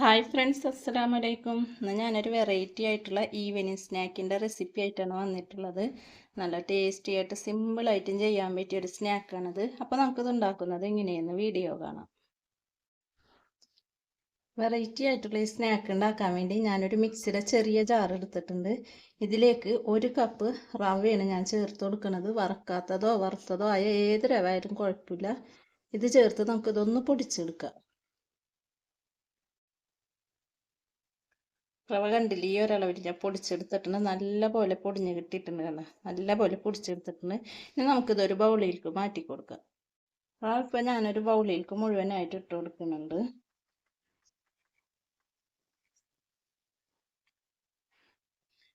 Hi friends അസ്സലാമു അലൈക്കും എന്നാൽ ഞാനൊരു വെറൈറ്റി ആയിട്ടുള്ള ഈവനിങ് സ്നാക്കിന്റെ റെസിപ്പി ആയിട്ടാണ് വന്നിട്ടുള്ളത്. നല്ല ടേസ്റ്റി ആയിട്ട് സിമ്പിളായിട്ടും ചെയ്യാൻ പറ്റിയ ഒരു സ്നാക്കാണിത് അപ്പോൾ നമുക്കിത് ഉണ്ടാക്കുന്നത് എങ്ങനെയെന്ന് വീഡിയോ കാണാം. വെറൈറ്റി ആയിട്ടുള്ള ഈ സ്നാക്ക് ഉണ്ടാക്കാൻ വേണ്ടി ഞാനൊരു മിക്സിയുടെ ചെറിയ ജാർ എടുത്തിട്ടുണ്ട്. ഇതിലേക്ക് ഒരു കപ്പ് റവയാണ് ഞാൻ ചേർത്ത് കൊടുക്കുന്നത്. വറക്കാത്തതോ വറുത്തതോ ആയ ഏത് റവ ആയാലും കുഴപ്പമില്ല. ഇത് ചേർത്ത് നമുക്കിതൊന്ന് പൊടിച്ചെടുക്കാം. റവ കണ്ടില്ല ഈ ഒരളവിൽ ഞാൻ പൊടിച്ചെടുത്തിട്ടുണ്ട് നല്ല പോലെ പൊടിഞ്ഞ് കിട്ടിയിട്ടുണ്ട് കണ്ട നല്ല പോലെ പൊടിച്ചെടുത്തിട്ടുണ്ട് ഇനി നമുക്കിതൊരു ബൗളിയിലേക്ക് മാറ്റി കൊടുക്കാം. ആ ഇപ്പം ഞാനൊരു ബൗളിയിലേക്ക് മുഴുവനായിട്ട് ഇട്ട് കൊടുക്കുന്നുണ്ട്.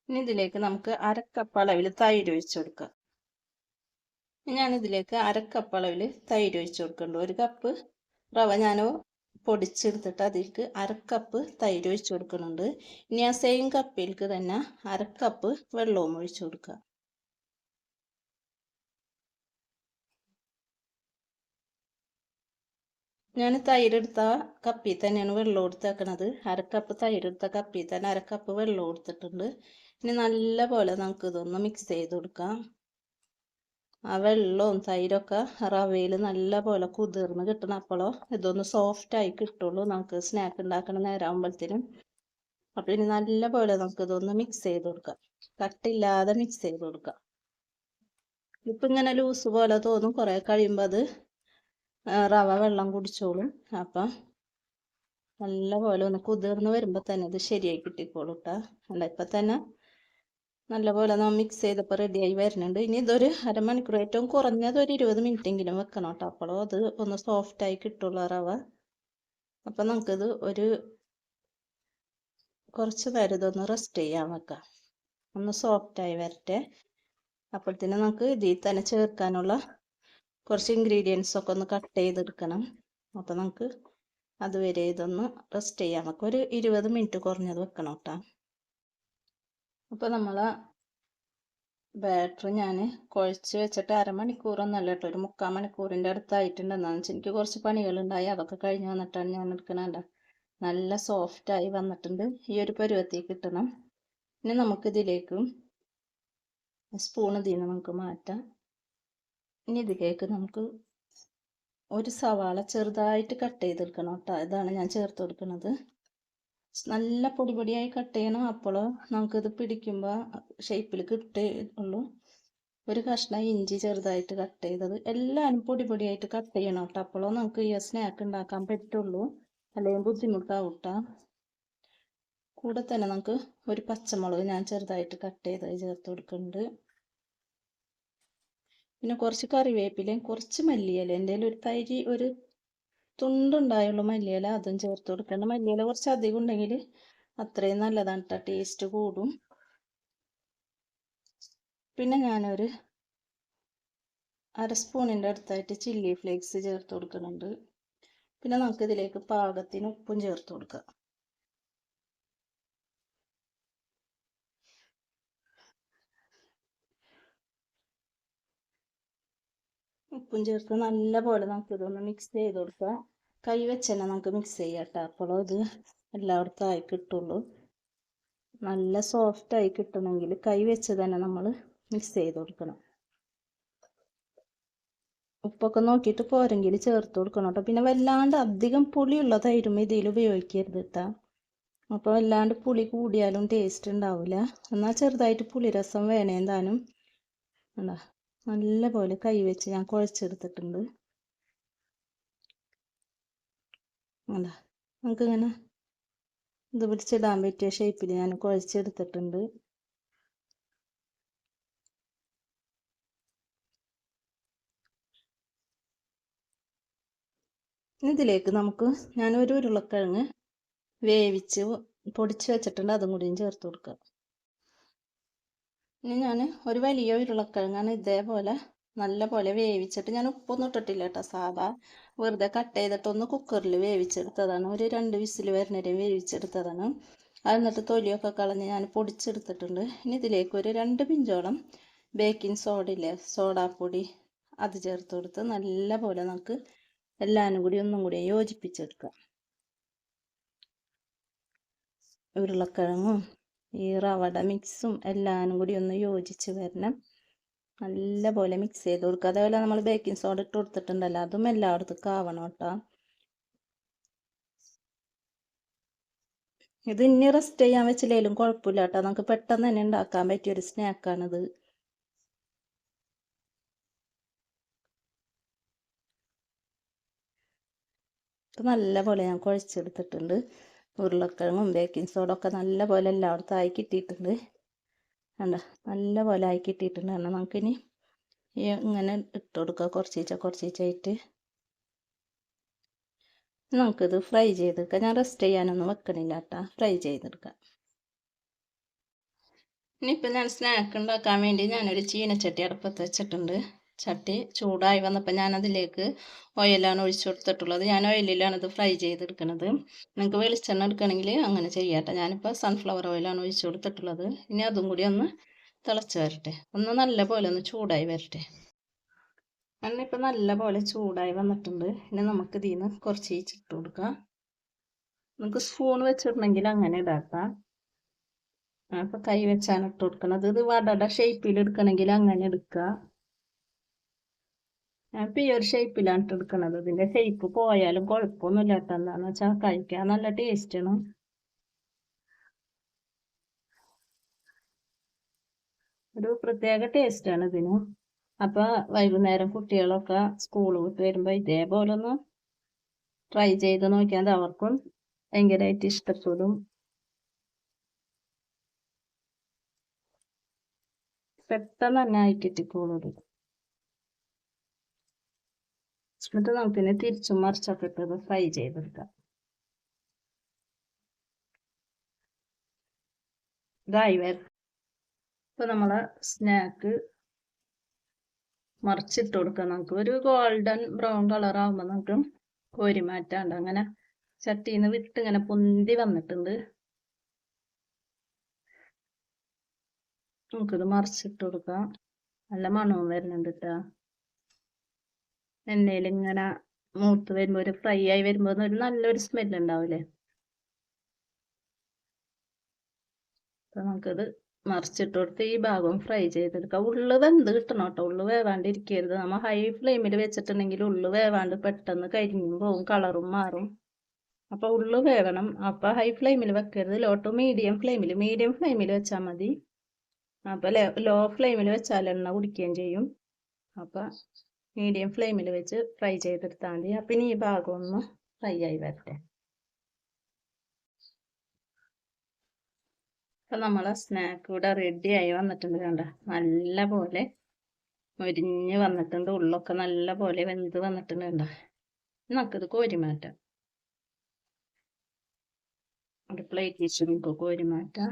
ഇനി ഇതിലേക്ക് നമുക്ക് അരക്കപ്പ് അളവിൽ തൈര് ഒഴിച്ച് കൊടുക്കാം. ഞാൻ ഇതിലേക്ക് അരക്കപ്പ് അളവിൽ തൈര് ഒഴിച്ച് കൊടുക്കുന്നുണ്ട്. ഒരു കപ്പ് റവ ഞാൻ പൊടിച്ചെടുത്തിട്ട് അതിലേക്ക് അരക്കപ്പ് തൈര് ഒഴിച്ചു കൊടുക്കുന്നുണ്ട്. ഇനി ആ സെയിം കപ്പിലേക്ക് തന്നെ അരക്കപ്പ് വെള്ളവും ഒഴിച്ചു കൊടുക്കുക. ഞാൻ തൈരെടുത്ത കപ്പിൽ തന്നെയാണ് വെള്ളം കൊടുത്തേക്കണത്. അരക്കപ്പ് തൈരെടുത്ത കപ്പി തന്നെ അരക്കപ്പ് വെള്ളം കൊടുത്തിട്ടുണ്ട്. ഇനി നല്ല പോലെ നമുക്ക് ഇതൊന്ന് മിക്സ് ചെയ്ത് കൊടുക്കാം. ആ വെള്ളവും തൈരൊക്കെ റവയിൽ നല്ല പോലെ കുതിർന്ന് കിട്ടണം. അപ്പോഴോ ഇതൊന്ന് സോഫ്റ്റ് ആയി കിട്ടുള്ളൂ. നമുക്ക് സ്നാക്ക് ഉണ്ടാക്കണ നേരമാകുമ്പോഴത്തേനും അപ്പം ഇനി നല്ല പോലെ നമുക്ക് ഇതൊന്ന് മിക്സ് ചെയ്ത് കൊടുക്കാം. കട്ടില്ലാതെ മിക്സ് ചെയ്ത് കൊടുക്കാം. ഇപ്പം ഇങ്ങനെ ലൂസ് പോലെ തോന്നും. കുറേ കഴിയുമ്പോൾ അത് റവ വെള്ളം കുടിച്ചോളും. അപ്പം നല്ല പോലെ ഒന്ന് കുതിർന്ന് വരുമ്പോൾ തന്നെ ഇത് ശരിയായി കിട്ടിക്കോളൂട്ടാ അല്ല ഇപ്പം തന്നെ നല്ലപോലെ നമ്മൾ മിക്സ് ചെയ്തപ്പോൾ റെഡിയായി വരുന്നുണ്ട്. ഇനി ഇതൊരു അരമണിക്കൂർ ഏറ്റവും കുറഞ്ഞത് ഒരു ഇരുപത് എങ്കിലും വെക്കണം കേട്ടോ. അപ്പോഴോ അത് ഒന്ന് സോഫ്റ്റായി കിട്ടുള്ളൂ റവ അപ്പം നമുക്കിത് ഒരു കുറച്ച് നേരം ഇതൊന്ന് റെസ്റ്റ് ചെയ്യാൻ വെക്കാം. ഒന്ന് സോഫ്റ്റായി വരട്ടെ. അപ്പോഴത്തേനും നമുക്ക് ഇതിൽ തന്നെ ചേർക്കാനുള്ള കുറച്ച് ഇൻഗ്രീഡിയൻസ് ഒക്കെ ഒന്ന് കട്ട് ചെയ്തെടുക്കണം. അപ്പം നമുക്ക് അതുവരെ ഇതൊന്ന് റെസ്റ്റ് ചെയ്യാൻ വെക്കാം. ഒരു ഇരുപത് മിനിറ്റ് കുറഞ്ഞത് വെക്കണം കേട്ടോ. അപ്പോൾ നമ്മൾ ബാറ്റർ ഞാൻ കുഴച്ച് വെച്ചിട്ട് അരമണിക്കൂറൊന്നല്ല കേട്ടോ ഒരു മുക്കാൽ മണിക്കൂറിന്റെ അടുത്തായിട്ടുണ്ടെന്നാണ്. വെച്ചാൽ എനിക്ക് കുറച്ച് പണികളുണ്ടായി അതൊക്കെ കഴിഞ്ഞ് വന്നിട്ടാണ് ഞാൻ എടുക്കണേണ്ട നല്ല സോഫ്റ്റായി വന്നിട്ടുണ്ട്. ഈ ഒരു പരുവത്തിൽ കിട്ടണം. ഇനി നമുക്കിതിലേക്ക് സ്പൂൺ ഇതിൽ നമുക്ക് മാറ്റാം. ഇനി ഇതിലേക്ക് നമുക്ക് ഒരു സവാള ചെറുതായിട്ട് കട്ട് ചെയ്തെടുക്കണം കേട്ടോ. ഇതാണ് ഞാൻ ചേർത്ത് കൊടുക്കുന്നത്. നല്ല പൊടി പൊടിയായി കട്ട് ചെയ്യണം. അപ്പോൾ നമുക്കിത് പിടിക്കുമ്പോൾ ഷേപ്പിൽ കിട്ടുള്ളൂ ഒരു കഷ്ണം ഇഞ്ചി ചെറുതായിട്ട് കട്ട് ചെയ്തത്. എല്ലാവരും പൊടി പൊടിയായിട്ട് കട്ട് ചെയ്യണം കേട്ടോ. അപ്പോഴോ നമുക്ക് ഈ സ്നാക്ക് ഉണ്ടാക്കാൻ പറ്റുള്ളൂ. അല്ലെങ്കിൽ ബുദ്ധിമുട്ടാവും കേട്ടോ കൂടെ തന്നെ നമുക്ക് ഒരു പച്ചമുളക് ഞാൻ ചെറുതായിട്ട് കട്ട് ചെയ്ത് ചേർത്ത് കൊടുക്കുന്നുണ്ട്. പിന്നെ കുറച്ച് കറിവേപ്പിലയും കുറച്ച് മല്ലിയില എന്റെ ഒരു തൈരി ഒരു തുണ്ടുണ്ടായുള്ളൂ മല്ലിയില അതും ചേർത്ത് കൊടുക്കണം. മല്ലിയില കുറച്ച് അധികം ഉണ്ടെങ്കിൽ അത്രയും നല്ലതാണ് കേട്ടോ ടേസ്റ്റ് കൂടും. പിന്നെ ഞാനൊരു അര സ്പൂണിന്റെ അടുത്തായിട്ട് ചില്ലി ഫ്ലേക്സ് ചേർത്ത് കൊടുക്കുന്നുണ്ട്. പിന്നെ നമുക്ക് ഇതിലേക്ക് പാകത്തിന് ഉപ്പും ചേർത്ത് കൊടുക്കാം. ഉപ്പും ചേർത്ത് നല്ല പോലെ നമുക്കിതൊന്ന് മിക്സ് ചെയ്ത് കൊടുക്കാം കൈ വെച്ച് തന്നെ നമുക്ക് മിക്സ് ചെയ്യാം കേട്ടോ. അപ്പോഴും ഇത് എല്ലായിടത്തും ആയി കിട്ടുള്ളൂ. നല്ല സോഫ്റ്റ് ആയി കിട്ടണമെങ്കിൽ കൈ വെച്ച് തന്നെ നമ്മൾ മിക്സ് ചെയ്ത് കൊടുക്കണം. ഉപ്പൊക്കെ നോക്കിയിട്ട് പോരെങ്കിൽ ചേർത്ത് കൊടുക്കണം കേട്ടോ. പിന്നെ വല്ലാണ്ട് അധികം പുളിയുള്ള തൈരും ഇതിൽ ഉപയോഗിക്കരുത് കേട്ടോ. അപ്പോൾ വല്ലാണ്ട് പുളി കൂടിയാലും ടേസ്റ്റ് ഉണ്ടാവില്ല. എന്നാൽ ചെറുതായിട്ട് പുളിരസം വേണേന്താനും വേണേ എന്താ നല്ല പോലെ കൈ വെച്ച് ഞാൻ കുഴച്ചെടുത്തിട്ടുണ്ട്. അല്ല നമുക്കിങ്ങനെ ഇത് പിടിച്ചിടാൻ പറ്റിയ ഷേപ്പിൽ ഞാൻ കുഴച്ചെടുത്തിട്ടുണ്ട്. ഇതിലേക്ക് നമുക്ക് ഞാൻ ഒരു ഉരുളക്കിഴങ്ങ് വേവിച്ച് പൊടിച്ച് വെച്ചിട്ടുണ്ട്. അതും കൂടിയും ചേർത്ത് കൊടുക്കുക ഇനി ഞാൻ ഒരു വലിയ ഉരുളക്കിഴങ്ങാണ് ഇതേപോലെ നല്ല പോലെ വേവിച്ചിട്ട് ഞാൻ ഉപ്പൊന്നും ഇട്ടിട്ടില്ല കേട്ടോ സാധാ വെറുതെ കട്ട് ചെയ്തിട്ട് ഒന്ന് കുക്കറിൽ വേവിച്ചെടുത്തതാണ്. ഒരു രണ്ട് വിസിൽ വരുന്നവരെ വേവിച്ചെടുത്തതാണ്. അത് എന്നിട്ട് തൊലിയൊക്കെ കളഞ്ഞ് ഞാൻ പൊടിച്ചെടുത്തിട്ടുണ്ട്. ഇനി ഇതിലേക്ക് ഒരു രണ്ട് പിഞ്ചോളം ബേക്കിംഗ് സോഡ ഇല്ലേ സോഡാപ്പൊടി അത് ചേർത്ത് കൊടുത്ത് നല്ല പോലെ നമുക്ക് എല്ലാവരും കൂടി ഒന്നും കൂടി യോജിപ്പിച്ചെടുക്കാം. ഉരുളക്കിഴങ്ങും ഈ റവട മിക്സും എല്ലാനും കൂടി ഒന്ന് യോജിച്ച് വരണം. നല്ല പോലെ മിക്സ് ചെയ്ത് കൊടുക്കുക. അതേപോലെ നമ്മൾ ബേക്കിംഗ് സോഡ ഇട്ട് കൊടുത്തിട്ടുണ്ടല്ലോ അതും എല്ലായിടത്തും ആവണം കേട്ടോ. ഇത് ഇനി റെസ്റ്റ് ചെയ്യാൻ വെച്ചില്ലേലും കുഴപ്പമില്ല കേട്ടോ. നമുക്ക് പെട്ടെന്ന് തന്നെ ഉണ്ടാക്കാൻ പറ്റിയ ഒരു സ്നാക്കാണിത് ഇപ്പം നല്ല പോലെ ഞാൻ കുഴച്ചെടുത്തിട്ടുണ്ട്. ഉരുളക്കിഴങ്ങും ബേക്കിംഗ് സോഡ ഒക്കെ നല്ല പോലെ എല്ലായിടത്തും ആയി കിട്ടിയിട്ടുണ്ട്. കണ്ട? നല്ല പോലെ ആയി കിട്ടിയിട്ടുണ്ട്. കാരണം നമുക്കിനി ഇങ്ങനെ ഇട്ട് കൊടുക്കുക കുറച്ചീച്ച കുറച്ചീച്ചായിട്ട് നമുക്കിത് ഫ്രൈ ചെയ്തെടുക്കാം. ഞാൻ റെസ്റ്റ് ചെയ്യാനൊന്നും വെക്കണില്ല കേട്ടോ. ഫ്രൈ ചെയ്തെടുക്കാം. ഇനിയിപ്പോൾ ഞാൻ സ്നാക്ക് ഉണ്ടാക്കാൻ വേണ്ടി ഞാനൊരു ചീനച്ചട്ടി അടുപ്പത്ത് വെച്ചിട്ടുണ്ട്. ചട്ടി ചൂടായി വന്നപ്പോൾ ഞാനതിലേക്ക് ഓയിലാണ് ഒഴിച്ചു കൊടുത്തിട്ടുള്ളത്. ഞാൻ ഓയിലിലാണ് ഇത് ഫ്രൈ ചെയ്തെടുക്കുന്നത് നിങ്ങൾക്ക് വെളിച്ചെണ്ണ എടുക്കണമെങ്കിൽ അങ്ങനെ ചെയ്യാട്ടെ. ഞാനിപ്പോൾ സൺഫ്ലവർ ഓയിലാണ് ഒഴിച്ചു കൊടുത്തിട്ടുള്ളത്. ഇനി അതും കൂടി ഒന്ന് തിളച്ച് വരട്ടെ. ഒന്ന് നല്ല പോലെ ഒന്ന് ചൂടായി വരട്ടെ. എണ്ണ ഇപ്പം നല്ല പോലെ ചൂടായി വന്നിട്ടുണ്ട്. ഇനി നമുക്ക് ഇതിൽ നിന്ന് കുറച്ച് ഇട്ട് കൊടുക്കാം. നമുക്ക് സ്പൂൺ വെച്ചിട്ടുണ്ടെങ്കിൽ അങ്ങനെ ഇടാക്കാം അപ്പം കൈ വെച്ചാണ് ഇട്ട് കൊടുക്കുന്നത് ഇത് വടയുടെ ഷേപ്പിൽ എടുക്കണമെങ്കിൽ അങ്ങനെ എടുക്കുക ഇപ്പം ഈ ഒരു ഷേപ്പിലാണ് എടുക്കണത്. ഇതിന്റെ ഷേപ്പ് പോയാലും കുഴപ്പമൊന്നുമില്ല കേട്ടോ എന്താണെന്ന് വെച്ചാൽ കഴിക്കാൻ നല്ല ടേസ്റ്റാണ് ഒരു പ്രത്യേക ടേസ്റ്റാണ് ഇതിന്. അപ്പോൾ വൈകുന്നേരം കുട്ടികളൊക്കെ സ്കൂൾ വിട്ട് വരുമ്പോൾ ഇതേപോലെ ഒന്ന് ട്രൈ ചെയ്ത് നോക്കിയാൽ അവർക്കും ഭയങ്കരമായിട്ട് ഇഷ്ടപ്പെടും. പെട്ടെന്ന് തന്നെ ആയി കിട്ടിക്കോളൂ എന്നിട്ട് നമുക്കിനി തിരിച്ചും മറിച്ചൊക്കെ ഇട്ടത് ഫ്രൈ ചെയ്തെടുക്കാം. ഇതായി വരും ഇപ്പൊ നമ്മളെ സ്നാക്ക് മറിച്ചിട്ട് കൊടുക്കാം നമുക്ക്. ഒരു ഗോൾഡൻ ബ്രൗൺ കളർ ആകുമ്പോൾ നമുക്ക് കോരി മാറ്റാണ്ട് അങ്ങനെ ചട്ടിന്ന് വിട്ട് ഇങ്ങനെ പൊന്തി വന്നിട്ടുണ്ട്. നമുക്കിത് മറിച്ചിട്ട് കൊടുക്കാം. നല്ല മണവും വരുന്നുണ്ട് കേട്ടോ എണ്ണയിൽ ഇങ്ങനെ മൂത്ത് വരുമ്പോൾ ഒരു ഫ്രൈ ആയി വരുമ്പോൾ ഒരു നല്ലൊരു സ്മെല്ല് ഉണ്ടാവില്ലേ അപ്പൊ നമുക്കത് മറിച്ചിട്ട് കൊടുത്ത് ഈ ഭാഗം ഫ്രൈ ചെയ്തെടുക്കാം. ഉള്ളു വെന്ത് കിട്ടണം കേട്ടോ. ഉള്ളു വേവാണ്ടിരിക്കരുത്. നമ്മൾ ഹൈ ഫ്ലെയിമിൽ വെച്ചിട്ടുണ്ടെങ്കിൽ ഉള്ളു വേവാണ്ട് പെട്ടെന്ന് കരിഞ്ഞും പോവും കളറും മാറും. അപ്പോൾ ഉള്ളു വേവണം. അപ്പോൾ ഹൈ ഫ്ലെയിമിൽ വെക്കരുത്. ലോ ടു മീഡിയം ഫ്ലെയിമിൽ മീഡിയം ഫ്ലെയിമിൽ വെച്ചാൽ മതി. അപ്പോൾ ലോ ഫ്ലെയിമിൽ വെച്ചാൽ എണ്ണ കുടിക്കുകയും ചെയ്യും. അപ്പോൾ മീഡിയം ഫ്ലെയിമിൽ വെച്ച് ഫ്രൈ ചെയ്തെടുത്താൽ മതി. അപ്പം ഇനി ഈ ഭാഗം ഒന്ന് ഫ്രൈ ആയി വരട്ടെ. അപ്പം നമ്മളെ സ്നാക്ക് ഇവിടെ റെഡി ആയി വന്നിട്ടുണ്ട് കണ്ട? നല്ല പോലെ മുരിഞ്ഞ് വന്നിട്ടുണ്ട്. ഉള്ളൊക്കെ നല്ല പോലെ വെന്ത് വന്നിട്ടുണ്ട് കണ്ട? നമുക്കിത് കോരി മാറ്റാം. ഒരു പ്ലേറ്റ് വെച്ച് നമുക്ക് കോരി മാറ്റാം.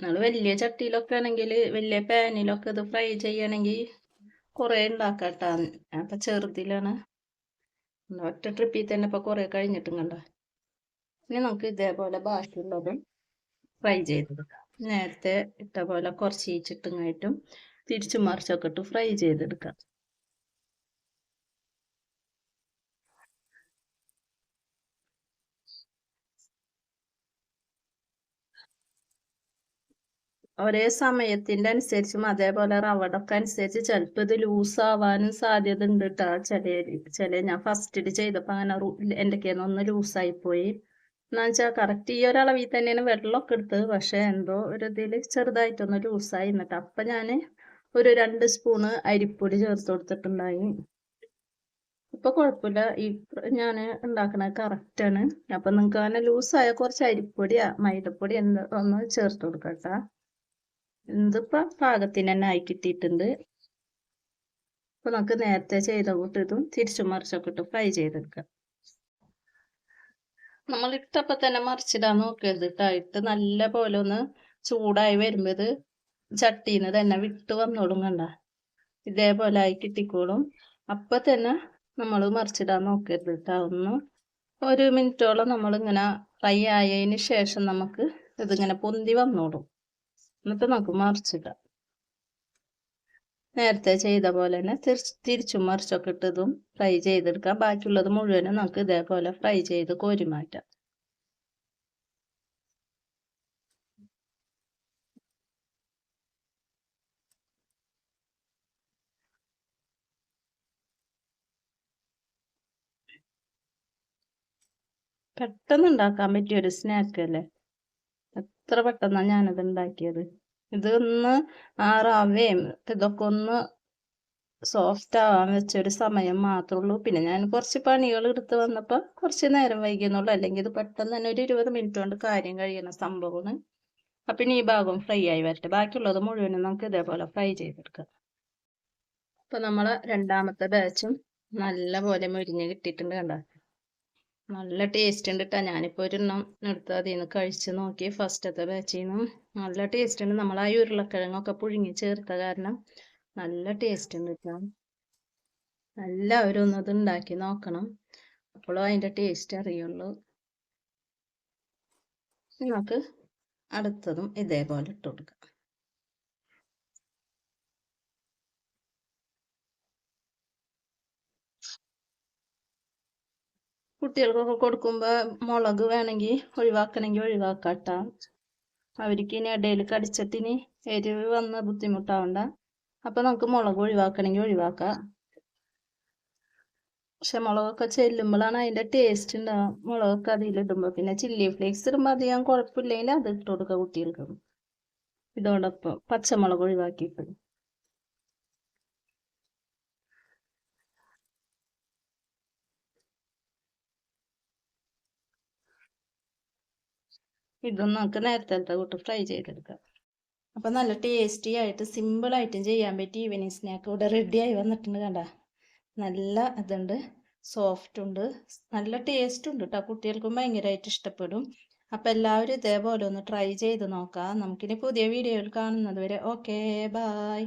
നമ്മൾ വലിയ ചട്ടിയിലൊക്കെ ആണെങ്കിൽ വലിയ പാനിലൊക്കെ ഇത് ഫ്രൈ ചെയ്യണമെങ്കിൽ കുറേ ഉണ്ടാക്കാട്ടാ അപ്പം ചെറുതിലാണ്. ഒറ്റ ട്രിപ്പിൽ തന്നെ ഇപ്പൊ കുറേ കഴിഞ്ഞിട്ടും കണ്ട? ഇനി നമുക്ക് ഇതേപോലെ ബാക്കിയുള്ളത് ഫ്രൈ ചെയ്തെടുക്കാം നേരത്തെ ഇട്ട പോലെ കുറച്ച് ഈച്ചിട്ടുങ്ങായിട്ടും തിരിച്ചു മറിച്ചൊക്കെ ഇട്ട് ഫ്രൈ ചെയ്തെടുക്കാം. ഒരേ സമയത്തിന്റെ അനുസരിച്ചും അതേപോലെ റവടൊക്കെ അനുസരിച്ച് ചിലപ്പോൾ ഇത് ലൂസ് ആവാനും സാധ്യത ഉണ്ട് കേട്ടോ ചില ചില ഞാൻ ഫസ്റ്റിൽ ചെയ്തപ്പോൾ അങ്ങനെ എന്റെ കയ്യിൽ ലൂസായി പോയി എന്ന് വെച്ചാൽ കറക്റ്റ് ഈ ഒരളവിൽ തന്നെയാണ് വെള്ളമൊക്കെ എടുത്തത്. പക്ഷെ എന്തോ ഒരു ഇതിൽ ചെറുതായിട്ടൊന്ന് ലൂസായി എന്നിട്ട് അപ്പം ഞാൻ ഒരു രണ്ട് സ്പൂണ് അരിപ്പൊടി ചേർത്ത് കൊടുത്തിട്ടുണ്ടായി. ഇപ്പൊ കുഴപ്പമില്ല. ഈ ഞാൻ ഉണ്ടാക്കുന്നത് കറക്റ്റാണ് അപ്പൊ നിങ്ങൾക്ക് അങ്ങനെ ലൂസായ കുറച്ച് അരിപ്പൊടിയാ മൈദപ്പൊടി എന്താ ഒന്ന് ചേർത്ത് കൊടുക്കട്ട. ഇതിപ്പോ പാകത്തിന് തന്നെ ആയി കിട്ടിയിട്ടുണ്ട്. അപ്പൊ നമുക്ക് നേരത്തെ ചെയ്ത കൂട്ട് ഇതും തിരിച്ചു മറിച്ചൊക്കെ ഇട്ട് ഫ്രൈ ചെയ്തെടുക്കാം. നമ്മൾ തന്നെ മറിച്ചിടാൻ നോക്കരുത് ഇട്ടായിട്ട് നല്ല പോലെ ഒന്ന് ചൂടായി വരുമ്പോ ഇത് ചട്ടീന്ന് തന്നെ വിട്ട് വന്നോളും കണ്ട. ഇതേപോലെ ആയി കിട്ടിക്കോളും. അപ്പൊ തന്നെ നമ്മൾ മറിച്ചിടാൻ നോക്കരുത് കേട്ടോ ഒന്ന് ഒരു മിനിറ്റോളം നമ്മളിങ്ങനെ ഫ്രൈ ആയതിന് ശേഷം നമുക്ക് ഇതിങ്ങനെ പൊന്തി വന്നോളും. എന്നിട്ട് നമുക്ക് മറിച്ചിടാം. നേരത്തെ ചെയ്ത പോലെ തന്നെ തിരിച്ച് തിരിച്ചും മറിച്ചൊക്കെ ഇട്ടതും ഫ്രൈ ചെയ്തെടുക്കാം. ബാക്കിയുള്ളത് മുഴുവനും നമുക്ക് ഇതേപോലെ ഫ്രൈ ചെയ്ത് കോരി മാറ്റാം. പെട്ടെന്ന് ഉണ്ടാക്കാൻ പറ്റിയ ഒരു സ്നാക്ക് അല്ലേ? എത്ര പെട്ടെന്നാണ് ഞാനത് ഉണ്ടാക്കിയത് ഇതൊന്ന് ആ റവയും ഇതൊക്കെ ഒന്ന് സോഫ്റ്റ് ആവാൻ വെച്ചൊരു സമയം മാത്രമേ ഉള്ളൂ. പിന്നെ ഞാൻ കുറച്ച് പണികൾ എടുത്ത് വന്നപ്പോൾ കുറച്ച് നേരം വൈകിയെന്നുള്ളൂ അല്ലെങ്കിൽ ഇത് പെട്ടെന്ന് തന്നെ ഒരു ഇരുപത് മിനിറ്റ് കൊണ്ട് കാര്യം കഴിയുന്ന സംഭവമാണ്. അപ്പം ഇനി ഈ ഭാഗം ഫ്രൈ ആയി വരട്ടെ. ബാക്കിയുള്ളത് മുഴുവനും നമുക്ക് ഇതേപോലെ ഫ്രൈ ചെയ്തെടുക്കാം. അപ്പം നമ്മൾ രണ്ടാമത്തെ ബാച്ചും നല്ല പോലെ മുരിഞ്ഞ് കിട്ടിയിട്ടുണ്ട് കണ്ട. നല്ല ടേസ്റ്റ് ഉണ്ട് കേട്ടോ ഞാനിപ്പോൾ ഒരെണ്ണം എടുത്ത് അതിൽ നിന്ന് കഴിച്ച് നോക്കി. ഫസ്റ്റത്തെ ബാച്ചിൽ നിന്ന് നല്ല ടേസ്റ്റ് ഉണ്ട്. നമ്മൾ ആ ഉരുളക്കിഴങ്ങൊക്കെ പുഴുങ്ങി ചേർത്ത കാരണം നല്ല ടേസ്റ്റ് ഉണ്ട് കേട്ടോ എല്ലാവരും ഒന്നത് ഉണ്ടാക്കി നോക്കണം. അപ്പോഴും അതിന്റെ ടേസ്റ്റ് അറിയുള്ളൂ. നമുക്ക് അടുത്തതും ഇതേപോലെ ഇട്ട് കൊടുക്കാം. കുട്ടികൾക്കൊക്കെ കൊടുക്കുമ്പോൾ മുളക് വേണമെങ്കിൽ ഒഴിവാക്കണമെങ്കിൽ ഒഴിവാക്കാട്ടാം. അവർക്ക് ഇനി ഇടയിൽ കടിച്ചിട്ടിനി എരിവ് വന്ന് ബുദ്ധിമുട്ടാവണ്ട. അപ്പൊ നമുക്ക് മുളക് ഒഴിവാക്കണമെങ്കിൽ ഒഴിവാക്കാം. പക്ഷെ മുളകൊക്കെ ചെല്ലുമ്പോഴാണ് അതിന്റെ ടേസ്റ്റ് ഉണ്ടാവുക മുളകൊക്കെ അതിലിടുമ്പോൾ പിന്നെ ചില്ലി ഫ്ലേക്സ് ഇടുമ്പോൾ അധികം കുഴപ്പമില്ലെങ്കിൽ അത് ഇട്ട് കൊടുക്കുക കുട്ടികൾക്ക്. ഇതോടൊപ്പം പച്ചമുളക് ഒഴിവാക്കിയിട്ട് ഇതും നമുക്ക് നേരത്തെ കൂട്ട് ഫ്രൈ ചെയ്തെടുക്കാം. അപ്പം നല്ല ടേസ്റ്റി ആയിട്ട് സിമ്പിളായിട്ടും ചെയ്യാൻ പറ്റി ഈവനിങ് സ്നാക്ക് ഇവിടെ റെഡി ആയി വന്നിട്ടുണ്ട് കണ്ട. നല്ല ഇതുണ്ട് സോഫ്റ്റ് ഉണ്ട് നല്ല ടേസ്റ്റ് ഉണ്ട് കേട്ടോ കുട്ടികൾക്കും ഭയങ്കരമായിട്ട് ഇഷ്ടപ്പെടും. അപ്പം എല്ലാവരും ഇതേപോലെ ഒന്ന് ട്രൈ ചെയ്ത് നോക്കാം. നമുക്കിനി പുതിയ വീഡിയോയിൽ കാണുന്നത് വരെ. Okay bye